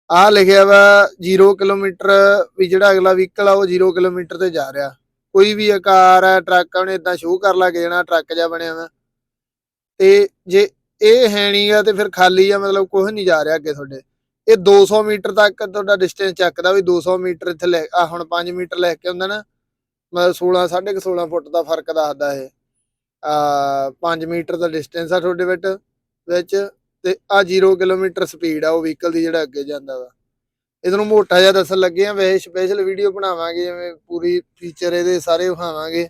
[SPEAKER 1] ਆਹ ਲਿਖਿਆ ਵਾ 0 ਕਿਲੋਮੀਟਰ ਵੀ ਜਿਹੜਾ ਅਗਲਾ ਵਹੀਕਲ ਆ, ਉਹ 0 ਕਿਲੋਮੀਟਰ ਤੇ ਜਾ ਰਿਹਾ। ਕੋਈ ਵੀ ਕਾਰ ਆ, ਟਰੱਕ ਆ, ਉਹਨੇ ਇਦਾਂ ਸ਼ੋਅ ਕਰ ਲਾ ਕੇ ਜਾਣਾ ਟਰੱਕ ਜਾ ਬਣਿਆ ਵਾ। ਤੇ ਜੇ ਇਹ ਹੈ ਨੀ ਗਾ ਤੇ ਫਿਰ ਖਾਲੀ ਆ, ਮਤਲਬ ਕੁਝ ਨਹੀਂ ਜਾ ਰਿਹਾ ਅੱਗੇ ਤੁਹਾਡੇ। ਇਹ 200 ਮੀਟਰ ਤੱਕ ਤੁਹਾਡਾ ਡਿਸਟੈਂਸ ਚੱਕਦਾ ਵੀ 200 ਮੀਟਰ ਇੱਥੇ ਲੈ ਆ ਹੁਣ 5 ਮੀਟਰ ਲੈ ਕੇ ਆਉਂਦਾ ਨਾ, ਮਤਲਬ 16 16.5 ਫੁੱਟ ਦਾ ਫ਼ਰਕ ਦੱਸਦਾ ਇਹ। ਆ 5 ਮੀਟਰ ਦਾ ਡਿਸਟੈਂਸ ਆ ਤੁਹਾਡੇ ਵਿੱਚ ਵਿੱਚ ਤੇ ਆ 0 ਕਿਲੋਮੀਟਰ ਸਪੀਡ ਆ, ਉਹ ਵਹੀਕਲ ਦੀ ਜਿਹੜਾ ਅੱਗੇ ਜਾਂਦਾ ਵਾ। ਇਹਨੂੰ ਮੋਟਾ ਜਿਹਾ ਦੱਸਣ ਲੱਗੇ ਆ, ਵੈਸੇ ਸਪੈਸ਼ਲ ਵੀਡੀਓ ਬਣਾਵਾਂਗੇ, ਜਿਵੇਂ ਪੂਰੀ ਫੀਚਰ ਇਹਦੇ ਸਾਰੇ ਵਿਖਾਵਾਂਗੇ।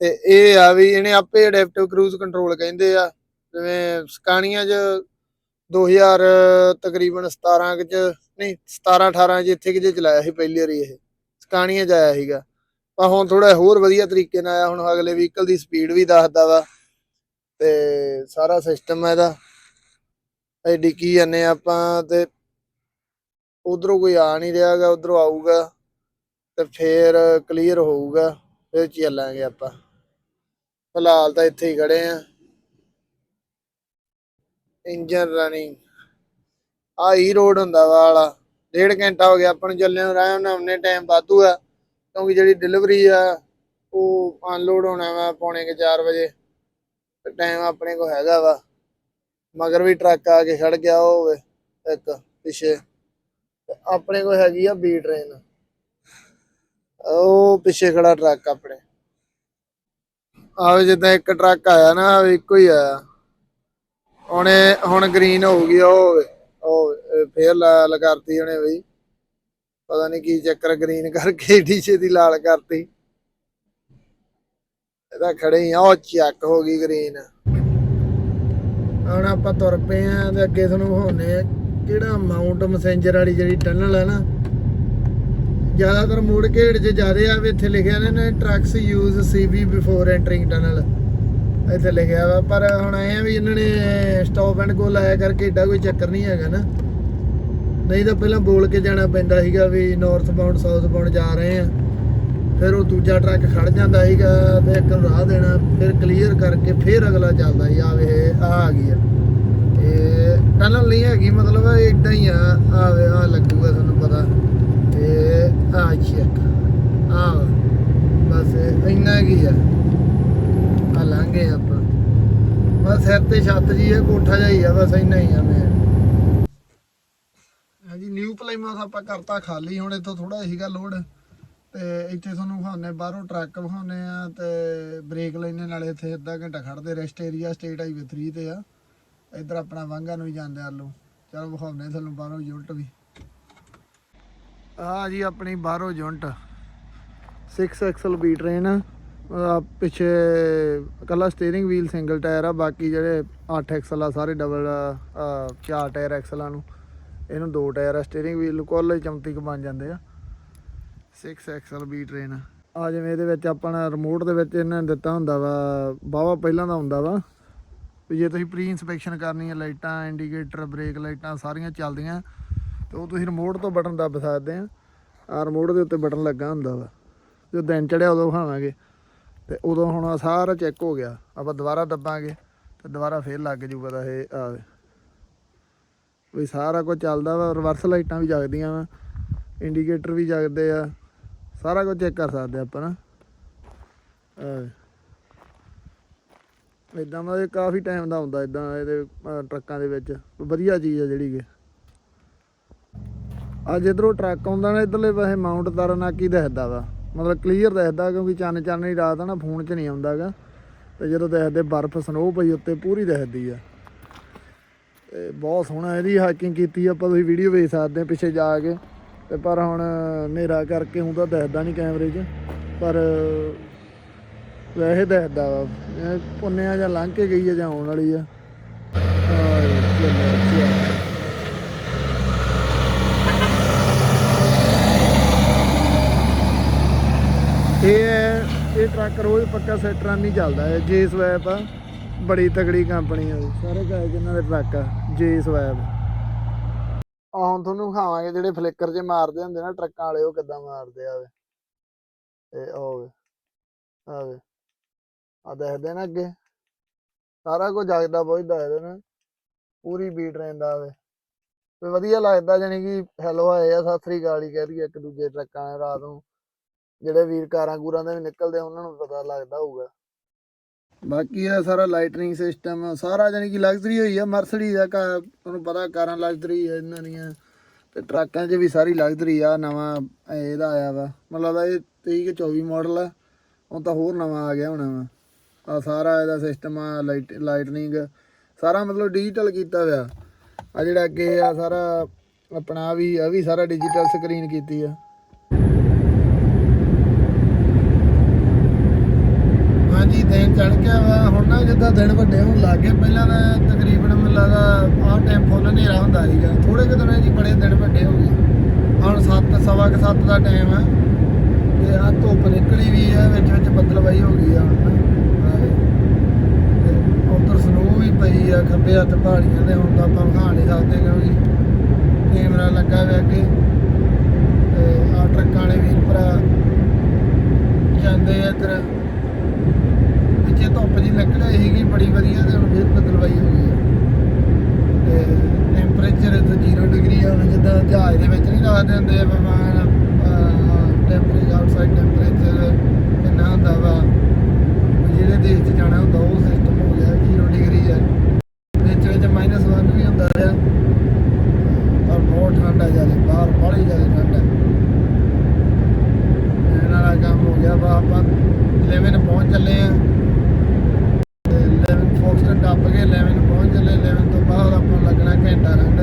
[SPEAKER 1] ਤੇ ਇਹ ਆ ਵੀ ਇਹਨੇ ਆਪੇ ਅਡੈਪਟਿਵ ਕਰੂਜ਼ ਕੰਟਰੋਲ ਕਹਿੰਦੇ ਆ। ਜਿਵੇਂ ਸਕਾਣੀਆਂ 'ਚ 2000 ਤਕਰੀਬਨ 17 ਕੁ 'ਚ, ਨਹੀਂ 17 18 'ਚ ਇੱਥੇ ਕਿਤੇ ਚਲਾਇਆ ਸੀ ਪਹਿਲੀ ਵਾਰੀ ਇਹ, ਸਕਾਣੀਆਂ 'ਚ ਆਇਆ ਸੀਗਾ। ਪਰ ਹੁਣ ਥੋੜਾ ਹੋਰ ਵਧੀਆ ਤਰੀਕੇ ਨਾਲ ਆਇਆ, ਹੁਣ ਅਗਲੇ ਵਹੀਕਲ ਦੀ ਸਪੀਡ ਵੀ ਦੱਸਦਾ ਵਾ ਤੇ ਸਾਰਾ ਸਿਸਟਮ ਹੈ ਇਹਦਾ। ਇਹ ਡਿੱਕੀ ਜਾਂਦੇ ਆਪਾਂ ਤੇ ਉਧਰੋਂ ਕੋਈ ਆ ਨਹੀਂ ਰਿਹਾਗਾ ਉਧਰੋਂ ਆਊਗਾ ਤੇ ਫੇਰ ਕਲੀਅਰ ਹੋਊਗਾ, ਫਿਰ ਚੱਲਾਂਗੇ ਆਪਾਂ। ਫਿਲਹਾਲ ਤਾਂ ਇੱਥੇ ਹੀ ਖੜੇ ਆ। ਇੰਜਨ ਰਨਿੰਗ ਆ ਹੀ ਰੋਡ ਹੁੰਦਾ ਵਾ ਵਾਲਾ। ਡੇਢ ਘੰਟਾ ਹੋ ਗਿਆ, ਆਪਾਂ ਨੂੰ ਚੱਲੇ ਨੂੰ ਆਰਾਮ ਨਾਲ ਉਹਨੇ ਟਾਈਮ ਵਾਧੂ ਆ। ਕਿਉਂਕਿ ਜਿਹੜੀ ਡਿਲੀਵਰੀ ਆ, ਉਹ ਅਨਲੋਡ ਹੋਣਾ ਵਾ ਪੌਣੇ ਕੁ 4 ਵਜੇ। ਤੇ ਟਾਈਮ ਆਪਣੇ ਕੋ ਹੈਗਾ ਵਾ। ਮਗਰ ਵੀ ਟਰੱਕ ਆ ਕੇ ਖੜ ਗਿਆ ਉਹ ਹੋਵੇ, ਇੱਕ ਪਿੱਛੇ। ਆਪਣੇ ਕੋ ਹੈਗੀ ਆ ਬੀ ਟ੍ਰੇਨ ਉਹ ਪਿੱਛੇ ਖੜਾ ਟਰੱਕ ਆਪਣੇ। ਆਵੇ ਜਿੱਦਾਂ ਇੱਕ ਟਰੱਕ ਆਇਆ ਨਾ, ਆਹ ਇੱਕੋ ਹੀ ਆਇਆ। ਉਹਨੇ ਹੁਣ ਗ੍ਰੀਨ ਹੋ ਗਈ ਉਹ ਉਹ ਫੇਰ ਲਾਲ ਕਰਤੀ ਉਹਨੇ ਬਈ ਪਤਾ ਨਹੀਂ ਕੀ ਚੱਕਰ ਗ੍ਰੀਨ ਕਰਕੇ ਡੀਸ਼ੇ ਦੀ ਲਾਲ ਕਰਤੀ। ਇਹਦਾ ਖੜੇ ਹੀ ਆ, ਉਹ ਚੱਕ ਹੋ ਗਈ ਗ੍ਰੀਨ ਹੁਣ ਆਪਾਂ ਤੁਰ ਪਏ ਆ ਤੇ ਅੱਗੇ ਤੁਹਾਨੂੰ ਵਿਖਾਉਨੇ ਆ, ਕਿਹੜਾ ਮਾਊਂਟ ਮੈਸੇਂਜਰ ਵਾਲੀ ਜਿਹੜੀ ਟਨਲ ਹੈ ਨਾ। ਜ਼ਿਆਦਾਤਰ ਮੋੜ ਘੇੜ 'ਚ ਰਹੇ ਆ ਵੀ ਇੱਥੇ ਲਿਖਿਆ ਨੇ trucks use CB before entering tunnel ਇੱਥੇ ਲਿਖਿਆ ਵਾ, ਪਰ ਹੁਣ ਐ ਆ ਵੀ ਇਹਨਾਂ ਨੇ ਸਟਾਪ ਐਂਡ ਗੋ ਲਾਇਆ ਕਰਕੇ ਏਡਾ ਕੋਈ ਚੱਕਰ ਨਹੀਂ ਹੈਗਾ ਨਾ। ਨਹੀਂ ਤਾਂ ਪਹਿਲਾਂ ਬੋਲ ਕੇ ਜਾਣਾ ਪੈਂਦਾ ਸੀਗਾ ਵੀ ਨਾਰਥ ਬਾਉਂਡ ਸਾਊਥ ਬਾਉਂਡ ਜਾ ਰਹੇ ਆ। ਫਿਰ ਉਹ ਦੂਜਾ ਟਰੱਕ ਖੜ ਜਾਂਦਾ ਸੀਗਾ ਤੇ ਇੱਕ ਨੂੰ ਰਾਹ ਦੇਣਾ, ਫਿਰ ਕਲੀਅਰ ਕਰਕੇ ਫਿਰ ਅਗਲਾ ਚੱਲਦਾ ਸੀ ਆ ਵੇ ਆ ਆ ਗਈ ਆ। ਇਹ ਟਨਲ ਨਹੀਂ ਹੈਗੀ, ਮਤਲਬ ਇਦਾਂ ਹੀ ਆ ਆ ਵੇ ਆ ਲੱਗੂਗਾ ਤੁਹਾਨੂੰ ਪਤਾ। ਇਹ ਆ ਚੈੱਕ ਆ ਬਸ ਇੰਨਾ ਕੀ ਆ। ਆ ਆਪਾਂ। ਬਸ ਸਿਰ ਤੇ ਛੱਤ ਜੀ ਹੈ, ਕੋਠਾ ਜਿਹਾ ਹੀ ਆ, ਬਸ ਇੰਨਾ ਹੀ ਆ ਮੈਂ। ਹਾਂਜੀ ਨਿਊ ਪਲਾਈਮਾਸ ਆਪਾਂ ਕਰਤਾ ਖਾਲੀ, ਹੁਣ ਇੱਥੋਂ ਥੋੜਾ ਸੀਗਾ ਲੋਡ ਤੇ ਇੱਥੇ ਤੁਹਾਨੂੰ ਵਿਖਾਉਂਦੇ ਬਾਹਰੋਂ ਟਰੱਕ ਵਿਖਾਉਂਦੇ ਆ ਤੇ ਬ੍ਰੇਕ ਲੈਣੇ ਨਾਲੇ ਇੱਥੇ ਅੱਧਾ ਘੰਟਾ ਖੜਦੇ ਰੈਸਟ ਏਰੀਆ ਸਟੇਟ ਹਾਈਵੇ 3 ਤੇ ਆ। ਇੱਧਰ ਆਪਣਾ ਵਾਂਗਾ ਨੂੰ ਵੀ ਜਾਂਦੇ ਆਲੂ। ਚਲੋ ਵਿਖਾਉਂਦੇ ਤੁਹਾਨੂੰ ਬਾਹਰੋਂ ਯੂਨਿਟ ਵੀ। ਆ ਜੀ ਆਪਣੀ ਬਾਹਰੋਂ ਯੂਨਿਟ 6 ਐਕਸਲ ਬੀ ਟ੍ਰੇਨ ਆ ਪਿੱਛੇ ਇਕੱਲਾ ਸਟੀਅਰਿੰਗ ਵੀਲ ਸਿੰਗਲ ਟਾਇਰ ਆ, ਬਾਕੀ ਜਿਹੜੇ 8 ਐਕਸਲ ਆ, ਸਾਰੇ ਡਬਲ ਚਾਰ ਟਾਇਰ ਐਕਸਲਾਂ ਨੂੰ। ਇਹਨੂੰ ਦੋ ਟਾਇਰ ਆ ਸਟੀਅਰਿੰਗ ਵੀਲ ਕੁੱਲ 34 ਕ ਬਣ ਜਾਂਦੇ ਆ। 6 ਐਕਸਲ ਬੀ ਟ੍ਰੇਨ ਆ। ਜਿਵੇਂ ਇਹਦੇ ਵਿੱਚ ਆਪਣਾ ਰਿਮੋਟ ਦੇ ਵਿੱਚ ਇਹਨਾਂ ਨੇ ਦਿੱਤਾ ਹੁੰਦਾ ਵਾ ਬਾਵਾ ਪਹਿਲਾਂ ਦਾ ਹੁੰਦਾ ਵਾ, ਵੀ ਜੇ ਤੁਸੀਂ ਪ੍ਰੀ ਇਨਸਪੈਕਸ਼ਨ ਕਰਨੀ ਹੈ ਲਾਈਟਾਂ ਇੰਡੀਕੇਟਰ ਬ੍ਰੇਕ ਲਾਈਟਾਂ ਸਾਰੀਆਂ ਚੱਲਦੀਆਂ, ਤੇ ਉਹ ਤੁਸੀਂ ਰਿਮੋਟ ਤੋਂ ਬਟਨ ਦੱਬ ਸਕਦੇ ਆ। ਆ ਰਿਮੋਟ ਦੇ ਉੱਤੇ ਬਟਨ ਲੱਗਾ ਹੁੰਦਾ ਵਾ ਜਦੋਂ ਦਿਨ ਚੜਿਆ ਉਦੋਂ ਵਿਖਾਵਾਂਗੇ ਤੇ ਉਦੋਂ ਹੁਣ ਆਹ ਸਾਰਾ ਚੈੱਕ ਹੋ ਗਿਆ। ਆਪਾਂ ਦੁਬਾਰਾ ਦੱਬਾਂਗੇ ਤੇ ਦੁਬਾਰਾ ਫੇਰ ਲੱਗ ਜੂਗਾ ਤਾਂ ਇਹ ਆ ਵੀ। ਸਾਰਾ ਕੁਝ ਚੱਲਦਾ ਵਾ ਰਿਵਰਸ ਲਾਈਟਾਂ ਵੀ ਜਗਦੀਆਂ ਵਾ ਇੰਡੀਕੇਟਰ ਵੀ ਜਗਦੇ ਆ, ਸਾਰਾ ਕੁਝ ਚੈੱਕ ਕਰ ਸਕਦੇ ਆਪਾਂ ਨਾ। ਇਦਾਂ ਦਾ ਇਹ ਕਾਫੀ ਟਾਈਮ ਦਾ ਹੁੰਦਾ ਇਦਾਂ ਇਹਦੇ ਟਰੱਕਾਂ ਦੇ ਵਿੱਚ। ਵਧੀਆ ਚੀਜ਼ ਆ ਜਿਹੜੀ ਕਿ। ਅੱਜ ਇਧਰੋਂ ਟਰੱਕ ਆਉਂਦਾ ਨਾ, ਇਧਰਲੇ ਪਾਸੇ ਮਾਊਂਟ ਤਾਰਾਨਾਕੀ ਦਿਖਦਾ ਵਾ। ਮਤਲਬ ਕਲੀਅਰ ਦਿਖਦਾ ਕਿਉਂਕਿ ਚੰਨ ਚਾਨਣੀ ਰਾਤ ਆ ਨਾ, ਫੋਨ 'ਚ ਨਹੀਂ ਆਉਂਦਾਗਾ। ਤੇ ਜਦੋਂ ਦੇਖਦੇ ਬਰਫ਼ ਸਨੋ ਪਈ, ਉੱਤੇ ਪੂਰੀ ਦਿਖਦੀ ਆ। ਤੇ ਬਹੁਤ ਸੋਹਣਾ ਇਹਦੀ ਹਾਈਕਿੰਗ ਕੀਤੀ ਆਪਾਂ, ਤੁਸੀਂ ਵੀਡੀਓ ਵੇਖ ਸਕਦੇ ਆ ਪਿੱਛੇ ਜਾ ਕੇ। ਤੇ ਪਰ ਹੁਣ ਹਨੇਰਾ ਕਰਕੇ ਹੁਣ ਤਾਂ ਦਿਖਦਾ ਨਹੀਂ ਕੈਮਰੇ 'ਚ। ਪਰ ਵੈਸੇ ਦਿਖਦਾ ਵਾ। ਇਹ ਪੁੰਨਿਆ ਜਾਂ ਲੰਘ ਕੇ ਗਈ ਆ ਜਾਂ ਆਉਣ ਵਾਲੀ ਆ ਆਹ ਚੱਲ ਟਰੱਕ ਰੋਜ਼ ਪੱਕਾ ਸੈਟਰਾਂ ਨਹੀਂ ਚੱਲਦਾ ਹੈ। ਜੇ ਸਵੈਪ ਆ, ਬੜੀ ਤਗੜੀ ਕੰਪਨੀ ਆ ਸਾਰੇ ਗਾਇ ਜਿਨ੍ਹਾਂ ਦੇ ਟਰੱਕ ਆ, ਜੇ ਸਵੈਪ ਆ ਹੁਣ ਤੁਹਾਨੂੰ ਵਿਖਾਵਾਂਗੇ ਜਿਹੜੇ ਫਲਿੱਕਰ 'ਚ ਮਾਰਦੇ ਹੁੰਦੇ ਨਾ, ਟਰੱਕਾਂ ਵਾਲੇ, ਉਹ ਕਿੱਦਾਂ ਮਾਰਦੇ ਆ ਵੇ। ਇਹ ਉਹ ਵੇ ਆ ਦੇਖਦੇ ਨਾ ਅੱਗੇ। ਸਾਰਾ ਕੁਝ ਜਗਦਾ ਬੁਝਦਾ ਇਹਦੇ ਨਾਲ। ਪੂਰੀ ਬੀਟ ਰਹਿੰਦਾ ਵੇ। ਤੇ ਵਧੀਆ ਲੱਗਦਾ ਜਾਨੀ ਕਿ ਹੈਲੋ ਆਏ ਆ, ਸਤਿ ਸ੍ਰੀ ਅਕਾਲ ਹੀ ਕਹਿ ਦਈਏ ਇੱਕ ਦੂਜੇ ਟਰੱਕਾਂ ਨਾਲ ਰਾਤ ਨੂੰ। ਜਿਹੜੇ ਵੀਰ ਕਾਰਾਂ ਕੂਰਾਂ ਦੇ ਵੀ ਨਿਕਲਦੇ ਆ, ਉਹਨਾਂ ਨੂੰ ਵੀ ਪਤਾ ਲੱਗਦਾ ਹੋਊਗਾ। ਬਾਕੀ ਇਹ ਸਾਰਾ ਲਾਈਟਨਿੰਗ ਸਿਸਟਮ ਸਾਰਾ ਜਾਨੀ ਕਿ ਲਗਜ਼ਰੀ ਹੋਈ ਆ ਮਰਸਡੀ ਦਾ ਕਾ ਤੁਹਾਨੂੰ ਪਤਾ ਕਾਰਾਂ ਲਗਜ਼ਰੀ ਆ ਇਹਨਾਂ ਦੀਆਂ ਤੇ ਟਰੱਕਾਂ 'ਚ ਵੀ ਸਾਰੀ ਲਗਜ਼ਰੀ ਆ ਨਵਾਂ ਇਹਦਾ ਆਇਆ ਵਾ। ਮਤਲਬ ਇਹ 23 ਕਿ 24 ਮਾਡਲ ਆ ਹੁਣ ਤਾਂ ਹੋਰ ਨਵਾਂ ਆ ਗਿਆ ਹੋਣਾ ਵਾ। ਆ ਸਾਰਾ ਇਹਦਾ ਸਿਸਟਮ ਆ ਲਾਈਟ ਲਾਈਟਨਿੰਗ ਸਾਰਾ ਮਤਲਬ ਡਿਜੀਟਲ ਕੀਤਾ ਹੋਇਆ। ਆ ਜਿਹੜਾ ਅੱਗੇ ਆ ਸਾਰਾ ਆਪਣਾ ਆਹ ਵੀ ਆ ਵੀ ਸਾਰਾ ਡਿਜੀਟਲ ਸਕਰੀਨ ਕੀਤੀ ਆ ਹਾਂਜੀ ਦਿਨ ਚੜ ਗਿਆ ਵਾ ਹੁਣ ਦਿਨ ਵੱਡੇ ਹੋਣ ਲੱਗ ਗਏ। ਪਹਿਲਾਂ ਤਾਂ ਤਕਰੀਬਨ ਮੈਨੂੰ ਲੱਗਦਾ ਆਹ ਟਾਈਮ ਫੁੱਲ ਹਨੇਰਾ ਹੁੰਦਾ ਸੀਗਾ। ਥੋੜੇ ਕੁ ਦਿਨਾਂ ਜੀ ਬੜੇ ਦਿਨ ਵੱਡੇ ਹੋ ਗਏ। ਹੁਣ 7 ਸਵਾ ਕੁ 7 ਦਾ ਟਾਈਮ ਆ। ਤੇ ਆ ਧੁੱਪ ਨਿਕਲੀ ਵੀ ਹੈ ਵਿੱਚ ਵਿੱਚ ਬੱਦਲਵਾਈ ਹੋ ਗਈ ਆ। ਹੁਣ ਤੇ ਉੱਧਰ ਸਨੋ ਵੀ ਪਈ ਆ, ਖੱਬੇ ਹੱਥ ਪਹਾੜੀਆਂ ਦੇ ਹੁਣ ਤਾਂ ਆਪਾਂ ਵਿਖਾ ਨਹੀਂ ਸਕਦੇ ਕਿਉਂਕਿ ਕੈਮਰਾ ਲੱਗਾ ਹੋਇਆ ਅੱਗੇ। ਤੇ ਆ ਟਰੱਕਾਂ ਵਾਲੇ ਵੀਰ ਭਰਾ ਜਾਂਦੇ ਆ ਇੱਧਰ। ਧੁੱਪ ਜੀ ਨਿਕਲ ਆਈ ਸੀਗੀ ਬੜੀ ਵਧੀਆ ਤੇ ਹੁਣ ਫਿਰ ਬਦਲਵਾਈ ਹੋ ਗਈ ਆ। ਤੇ ਟੈਂਪਰੇਚਰ ਇੱਥੇ 0 ਡਿਗਰੀ ਆ, ਹੁਣ ਜਿੱਦਾਂ ਜਹਾਜ਼ ਦੇ ਵਿੱਚ ਨਹੀਂ ਰੱਖਦੇ ਹੁੰਦੇ ਆ ਮਹਿਮਾਨ ਟੈਂਪਰੇਚਰ ਆਊਟਸਾਈਡ ਟੈਂਪਰੇਚਰ ਕਿੰਨਾ ਹੁੰਦਾ ਵਾ ਜਿਹੜੇ ਦੇਸ਼ 'ਚ ਜਾਣਾ ਹੁੰਦਾ, ਉਹ ਸਿਸਟਮ ਹੋ ਗਿਆ 0 ਡਿਗਰੀ ਆ ਵਿੱਚ ਵਿੱਚ ਮਾਈਨਸ 1 ਵੀ ਹੁੰਦਾ ਰਿਹਾ ਪਰ ਬਹੁਤ ਠੰਡਾ ਜ਼ਿਆਦਾ ਬਾਹਰ ਬੜੀ ਜ਼ਿਆਦਾ ਠੰਡਾ ਇਹਨਾਂ ਦਾ ਕੰਮ ਹੋ ਗਿਆ ਵਾ ਆਪਾਂ 11 ਪਹੁੰਚ ਚੱਲੇ ਆ ਤੇ 11 ਫੋਕਸਟਨ ਟੱਪ ਕੇ 11 11 ਤੋਂ ਬਾਅਦ ਆਪਾਂ ਲੱਗਣਾ ਘੰਟਾ ਖੰਡ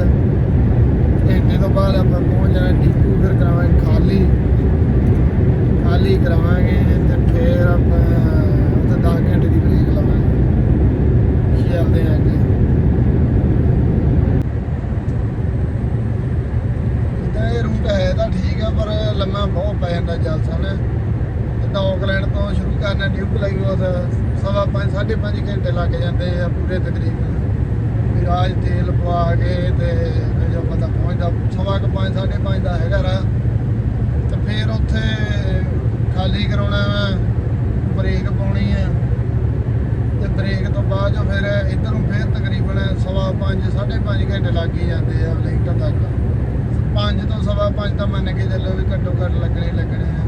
[SPEAKER 1] ਘੰਟੇ ਤੋਂ ਬਾਅਦ ਆਪਾਂ ਪਹੁੰਚ ਜਾਣਾ ਡਿਪੂ, ਫਿਰ ਕਰਾਵਾਂਗੇ ਖਾਲੀ। ਖਾਲੀ ਕਰਾਵਾਂਗੇ ਤੇ ਫਿਰ ਆਪਾਂ ਉੱਥੇ 10 ਘੰਟੇ ਦੀ ਬ੍ਰੇਕ ਲਵਾਂਗੇ। ਚੱਲਦੇ ਆ ਅੱਗੇ ਇਦਾਂ ਇਹ ਰੂਟ ਹੈ ਤਾਂ ਠੀਕ ਆ, ਪਰ ਲੰਮਾ ਬਹੁਤ ਪੈ ਜਾਂਦਾ ਜਲਸਨ ਜਿੱਦਾਂ ਆਕਲੈਂਡ ਤੋਂ ਸ਼ੁਰੂ ਕਰਨਾ ਨਿਊ ਪਲਾਈਵੋਸ ਸਵਾ ਪੰਜ, ਸਾਢੇ ਪੰਜ ਘੰਟੇ ਲੱਗ ਜਾਂਦੇ ਆ ਪੂਰੇ ਤਕਰੀਬਨ। ਰਾਜ ਤੇਲ ਪਵਾ ਕੇ ਤੇ ਫਿਰ ਜੋ ਪਤਾ ਪਹੁੰਚਦਾ ਸਵਾ ਕੁ ਪੰਜ, ਸਾਢੇ ਪੰਜ ਦਾ ਹੈਗਾ ਰਾ, ਤੇ ਫਿਰ ਉੱਥੇ ਖਾਲੀ ਕਰਾਉਣਾ ਵਾ, ਬ੍ਰੇਕ ਪਾਉਣੀ ਆ। ਤੇ ਬ੍ਰੇਕ ਤੋਂ ਬਾਅਦ ਜੋ ਫਿਰ ਇੱਧਰ ਨੂੰ ਫਿਰ ਤਕਰੀਬਨ ਸਵਾ ਪੰਜ, ਸਾਢੇ ਪੰਜ ਘੰਟੇ ਲੱਗ ਹੀ ਜਾਂਦੇ ਆ ਲਿੰਕਟਨ ਤੱਕ। ਪੰਜ ਤੋਂ ਸਵਾ ਪੰਜ ਤਾਂ ਮੰਨ ਕੇ ਚੱਲੋ ਵੀ ਘੱਟੋ ਘੱਟ ਲੱਗਣੇ ਲੱਗਣੇ ਆ।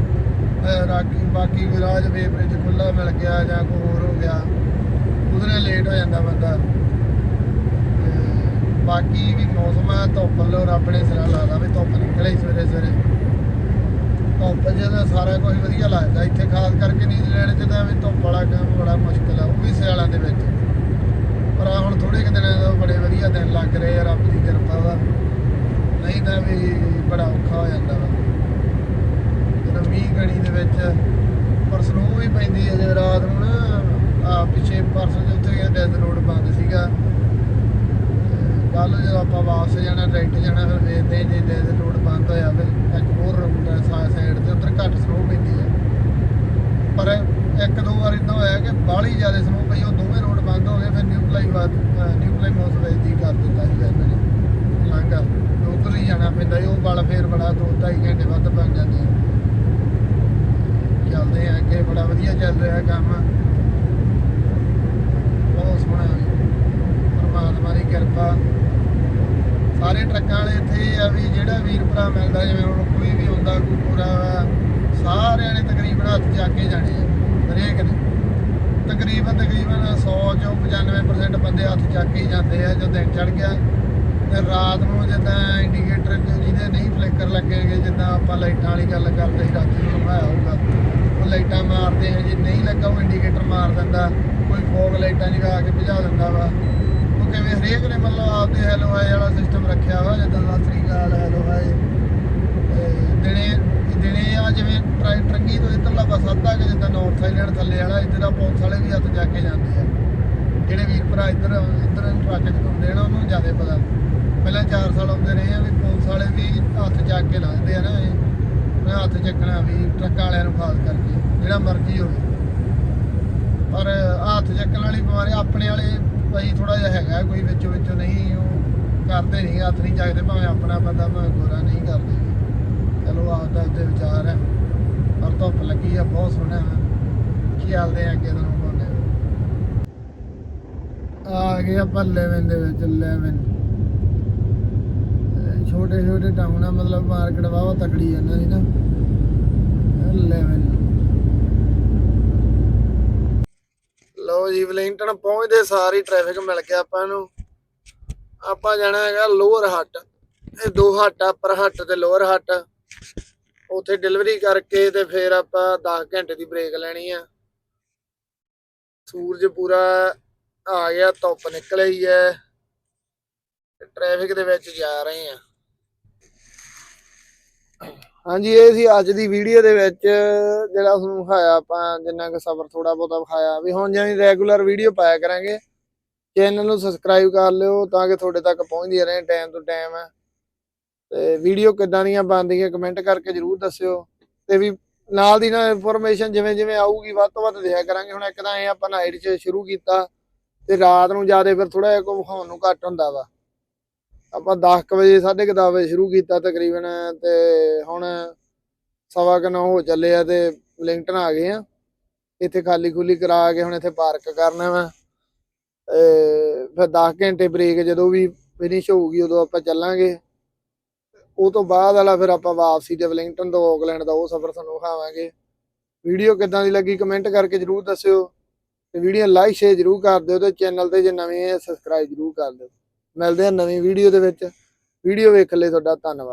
[SPEAKER 1] ਅਹ ਰਾਕੀ, ਬਾਕੀ ਵਿਰਾਜ ਵੇ ਬ੍ਰਿਜ ਖੁੱਲਾ ਮਿਲ ਗਿਆ ਜਾਂ ਕੋਈ ਹੋਰ ਹੋ ਗਿਆ, ਉਹਦੇ ਨਾਲ ਲੇਟ ਹੋ ਜਾਂਦਾ ਬੰਦਾ। ਬਾਕੀ ਵੀ ਮੌਸਮ ਆ ਧੁੱਪ ਲੋ ਰੱਬ ਨੇ ਸਿਰਾ ਲਾਦਾ ਵੀ ਧੁੱਪ ਨਿਕਲੇ ਸਵੇਰੇ ਸਵੇਰੇ। ਧੁੱਪ ਜਿਹਦਾ ਸਾਰਾ ਕੁਝ ਵਧੀਆ ਲੱਗਦਾ, ਇੱਥੇ ਖਾਸ ਕਰਕੇ ਨੀਂਦ ਚ ਤਾਂ ਵੀ ਧੁੱਪ ਵਾਲਾ ਕੰਮ ਬੜਾ ਮੁਸ਼ਕਲ ਆ, ਉਹ ਵੀ ਸਿਆਲਾਂ ਦੇ ਵਿੱਚ। ਪਰ ਆਹ ਹੁਣ ਥੋੜੇ ਕੁ ਦਿਨਾਂ ਤੋਂ ਬੜੇ ਵਧੀਆ ਦਿਨ ਲੱਗ ਰਹੇ ਆ, ਰੱਬ ਦੀ ਕਿਰਪਾ ਵਾ ਨਹੀਂ ਤਾਂ ਵੀ ਬੜਾ ਔਖਾ ਹੋ ਜਾਂਦਾ ਵਾ। ਜਦੋਂ ਮੀਂਹ ਗਣੀ ਦੇ ਵਿੱਚ, ਪਰ ਸਨੋ ਵੀ ਪੈਂਦੀ ਹੈ ਜੇ ਰਾਤ ਨੂੰ ਨਾ ਆ ਪਿੱਛੇ ਪਰਸੋਂ ਦੇ ਡੈਥ ਰੋਡ ਬੰਦ ਸੀਗਾ ਕੱਲ ਜਦੋਂ ਆਪਾਂ ਵਾਪਸ ਜਾਣਾ ਡਾਇਰੈਕਟ ਜਾਣਾ ਫਿਰ ਵੇਖਦੇ ਹਾਂ ਜੇ ਡੈਦ ਰੋਡ ਬੰਦ ਹੋਇਆ ਫਿਰ ਇੱਕ ਹੋਰ ਰੂਟ ਹੈ ਸਾਈਡ ਤੇ ਉੱਧਰ ਘੱਟ ਸਨੋ ਪੈਂਦੀ ਹੈ। ਪਰ ਇੱਕ ਦੋ ਵਾਰ ਇਦਾਂ ਹੋਇਆ ਕਿ ਬਾਹਲੀ ਜ਼ਿਆਦਾ ਸਨੋ ਪਈ ਉਹ ਦੋਵੇਂ ਰੋਡ ਬੰਦ ਹੋ ਗਏ ਫਿਰ ਨਿਊ ਪਲਾਈ ਨਿਊ ਪਲਾਈ ਮੌਸ ਵੇਚਦੀ ਕਰ ਦਿੱਤਾ ਸੀ ਇਹਨਾਂ ਨੇ ਲਾਂਘਾ ਉੱਧਰ ਹੀ ਜਾਣਾ ਪੈਂਦਾ ਸੀ, ਉਹ ਬਲ ਫੇਰ ਬੜਾ ਦੋ ਢਾਈ ਘੰਟੇ ਵੱਧ ਬਣ ਜਾਂਦੇ ਆ। ਚੱਲਦੇ ਆ ਅੱਗੇ ਬੜਾ ਵਧੀਆ ਚੱਲ ਰਿਹਾ ਕੰਮ। ਬਹੁਤ ਸੋਹਣਾ ਪਰਮਾਤਮਾ ਦੀ ਕਿਰਪਾ। ਸਾਰੇ ਟਰੱਕਾਂ ਵਾਲੇ ਇੱਥੇ ਇਹ ਆ ਵੀ ਜਿਹੜਾ ਵੀਰ ਭਰਾ ਮਿਲਦਾ, ਜਿਵੇਂ ਹੁਣ ਕੋਈ ਵੀ ਹੁੰਦਾ, ਕੋਈ ਪੂਰਾ ਸਾਰਿਆਂ ਨੇ ਤਕਰੀਬਨ ਹੱਥ ਚੱਕ ਕੇ ਜਾਣੇ ਆ, ਹਰੇਕ ਨੇ। ਤਕਰੀਬਨ ਤਕਰੀਬਨ 100 ਚੋਂ 95% ਬੰਦੇ ਹੱਥ ਚੱਕ ਕੇ ਹੀ ਜਾਂਦੇ ਆ, ਜਦੋਂ ਦਿਨ ਚੜ ਗਿਆ। ਤੇ ਰਾਤ ਨੂੰ ਜਿੱਦਾਂ ਇੰਡੀਕੇਟਰ ਜਿਹਦੇ ਨਹੀਂ ਫਲਿੱਕਰ ਲੱਗੇਗੇ ਜਿੱਦਾਂ ਆਪਾਂ ਲਾਈਟਾਂ ਵਾਲੀ ਗੱਲ ਕਰਦੇ ਸੀ, ਰਾਤੀ ਨੂੰ ਲੰਘਾਇਆ ਹੋਊਗਾ, ਉਹ ਲਾਈਟਾਂ ਮਾਰਦੇ ਆ, ਜੇ ਨਹੀਂ ਲੱਗਾ ਉਹ ਇੰਡੀਕੇਟਰ ਮਾਰ ਦਿੰਦਾ, ਕੋਈ ਫੋਗ ਲਾਈਟਾਂ ਜਗਾ ਕੇ ਭਜਾ ਦਿੰਦਾ ਵਾ। ਕਿਵੇਂ ਹਰੇਕ ਨੇ ਮਤਲਬ ਆਪਦੇ ਹੈਲੋ ਹਾਈ ਵਾਲਾ ਸਿਸਟਮ ਰੱਖਿਆ ਹੋਇਆ ਜਿੱਦਾਂ ਸਤਿ ਸ੍ਰੀ ਅਕਾਲ ਹੈਲੋ ਹਾਈ ਤੇ ਦਿਨੇ ਦਿਨੇ ਆ ਜਿਵੇਂ ਟਰੱਕ ਟਰੱਕੀ ਤੋਂ ਇੱਧਰਲਾ ਪਾਸਾ ਅੱਧਾ ਕਿ ਜਿੱਦਾਂ ਨਾਰਥ ਆਈਲੈਂਡ ਥੱਲੇ ਵਾਲਾ, ਇੱਧਰ ਦਾ ਪੁਲਿਸ ਵਾਲੇ ਵੀ ਹੱਥ ਜਾ ਕੇ ਜਾਂਦੇ ਆ। ਜਿਹੜੇ ਵੀਰ ਭਰਾ ਇੱਧਰ ਇੱਧਰ ਟਰੱਕ ਚਲਾਉਂਦੇ ਆ ਨਾ, ਉਹਨੂੰ ਜ਼ਿਆਦਾ ਪਤਾ। ਪਹਿਲਾਂ 4 ਸਾਲ ਆਉਂਦੇ ਰਹੇ ਆ ਵੀ ਪੁਲਿਸ ਵਾਲੇ ਵੀ ਹੱਥ ਚੱਕ ਕੇ ਲੰਘਦੇ ਆ ਨਾ ਇਹ। ਮੈਂ ਹੱਥ ਚੱਕਣਾ ਵੀ ਟਰੱਕਾਂ ਵਾਲਿਆਂ ਨੂੰ ਖਾਸ ਕਰਕੇ, ਜਿਹੜਾ ਮਰਜ਼ੀ ਹੋਵੇ। ਪਰ ਹੱਥ ਚੱਕਣ ਵਾਲੀ ਬਿਮਾਰੀ ਆਪਣੇ ਵਾਲੇ ਭਾਈ ਥੋੜਾ ਜਿਹਾ ਹੈਗਾ, ਕੋਈ ਵਿੱਚੋਂ ਵਿੱਚੋਂ ਨਹੀਂ, ਉਹ ਕਰਦੇ ਨਹੀਂ, ਹੱਥ ਨਹੀਂ ਚੱਕਦੇ, ਭਾਵੇਂ ਆਪਣਾ ਬੰਦਾ ਭਾਵੇਂ ਗੋਰਾ ਨਹੀਂ ਕਰਦੇ। ਚਲੋ ਆਪਦਾ ਉੱਤੇ ਵਿਚਾਰ ਹੈ। ਪਰ ਧੁੱਪ ਲੱਗੀ ਆ, ਬਹੁਤ ਸੋਹਣਾ ਹੈ। ਖਿਆਲਦੇ ਆ ਅੱਗੇ ਤੁਹਾਨੂੰ ਪਾਉਂਦੇ ਆ ਗਏ ਆਪਾਂ 11 ਦੇ ਵਿੱਚ 11 ਛੋਟੇ ਛੋਟੇ ਟਾਊਨ ਆ, ਮਤਲਬ ਮਾਰਕੀਟ ਵਾਵਾ ਤਕੜੀ ਇਹਨਾਂ ਦੀ ਨਾ। 11 ਲੋ ਜੀ ਵਲਿੰਗਟਨ ਪਹੁੰਚਦੇ ਸਾਰੀ ਟ੍ਰੈਫਿਕ ਮਿਲ ਗਿਆ ਆਪਾਂ ਨੂੰ। ਆਪਾਂ ਜਾਣਾ ਹੈਗਾ ਲੋਅਰ ਹੱਟ। ਇਹ ਦੋ ਹੱਟ ਅਪਰ ਹੱਟ ਤੇ ਲੋਅਰ ਹੱਟ। ਉੱਥੇ ਡਿਲੀਵਰੀ ਕਰਕੇ ਤੇ ਫਿਰ ਆਪਾਂ 10 ਘੰਟੇ ਦੀ ਬ੍ਰੇਕ ਲੈਣੀ ਆ। ਸੂਰਜ ਪੂਰਾ ਆ ਗਿਆ, ਧੁੱਪ ਨਿਕਲ ਆਈ ਹੈ। ਟ੍ਰੈਫਿਕ ਦੇ ਵਿੱਚ ਜਾ ਰਹੇ ਆ। ਹਾਂਜੀ, ਇਹ ਸੀ ਅੱਜ ਦੀ ਵੀਡੀਓ ਦੇ ਵਿੱਚ ਜਿਹੜਾ ਤੁਹਾਨੂੰ ਵਿਖਾਇਆ, ਆਪਾਂ ਜਿੰਨਾ ਕੁ ਸਬਰ ਥੋੜਾ ਬਹੁਤਾ ਵਿਖਾਇਆ ਵੀ ਹੁਣ ਜਿਵੇਂ ਰੈਗੂਲਰ ਵੀਡੀਓ ਪਾਇਆ ਕਰਾਂਗੇ। ਚੈਨਲ ਨੂੰ ਸਬਸਕ੍ਰਾਈਬ ਕਰ ਲਿਓ ਤਾਂ ਕਿ ਤੁਹਾਡੇ ਤੱਕ ਪਹੁੰਚਦੀ ਰਹੇ ਟਾਈਮ ਤੋਂ ਟਾਈਮ ਤੇ ਵੀਡੀਓ ਕਿੱਦਾਂ ਦੀਆਂ ਬਣਦੀਆਂ ਕਮੈਂਟ ਕਰਕੇ ਜਰੂਰ ਦੱਸਿਓ। ਤੇ ਵੀ ਨਾਲ ਦੀ ਨਾਲ ਇਨਫੋਰਮੇਸ਼ਨ ਜਿਵੇਂ ਜਿਵੇਂ ਆਊਗੀ, ਵੱਧ ਤੋਂ ਵੱਧ ਦਿਆ ਕਰਾਂਗੇ। ਹੁਣ ਇੱਕ ਤਾਂ ਇਹ ਆਪਾਂ ਨਾਈਟ 'ਚ ਸ਼ੁਰੂ ਕੀਤਾ ਤੇ ਰਾਤ ਨੂੰ ਜ਼ਿਆਦਾ ਫਿਰ ਥੋੜਾ ਜਿਹਾ ਕੋ ਵਿਖਾਉਣ ਨੂੰ ਘੱਟ ਹੁੰਦਾ ਵਾ। ਆਪਾਂ 10 ਕੁ ਵਜੇ 10:30 ਵਜੇ ਸ਼ੁਰੂ ਕੀਤਾ ਤਕਰੀਬਨ ਤੇ ਹੁਣ ਸਵਾ ਕੁ ਹੋ ਚੱਲੇ ਆ ਤੇ ਲਿੰਕਟਨ ਆ ਗਏ ਆ। ਇੱਥੇ ਖਾਲੀ ਖੁੱਲੀ ਕਰਾ ਕੇ ਹੁਣ ਇੱਥੇ ਪਾਰਕ ਕਰਨਾ ਵਾ। ਤੇ ਫਿਰ 10 ਘੰਟੇ ਬ੍ਰੇਕ ਜਦੋਂ ਵੀ ਫਿਨਿਸ਼ ਹੋਊਗੀ, ਉਦੋਂ ਆਪਾਂ ਚੱਲਾਂਗੇ। ਉਹ ਤੋਂ ਬਾਅਦ ਵਾਲਾ ਫਿਰ ਆਪਾਂ ਵਾਪਸੀ ਤੇ ਵਲਿੰਗਟਨ ਤੋਂ ਆਕਲੈਂਡ ਦਾ ਉਹ ਸਫ਼ਰ ਤੁਹਾਨੂੰ ਵਿਖਾਵਾਂਗੇ। ਵੀਡੀਓ ਕਿੱਦਾਂ ਦੀ ਲੱਗੀ ਕਮੈਂਟ ਕਰਕੇ ਜਰੂਰ ਦੱਸਿਓ। ਤੇ ਵੀਡੀਓ ਲਾਈਕ ਸ਼ੇਅਰ ਜਰੂਰ ਕਰ ਦਿਓ ਤੇ ਚੈਨਲ ਤੇ ਜੇ ਨਵੇਂ ਆ ਸਬਸਕ੍ਰਾਈਬ ਜਰੂਰ ਕਰ ਦਿਓ। ਮਿਲਦੇ ਆ ਨਵੀਂ ਵੀਡੀਓ ਦੇ ਵਿੱਚ। ਵੀਡੀਓ ਵੇਖਣ ਲਈ ਤੁਹਾਡਾ ਧੰਨਵਾਦ।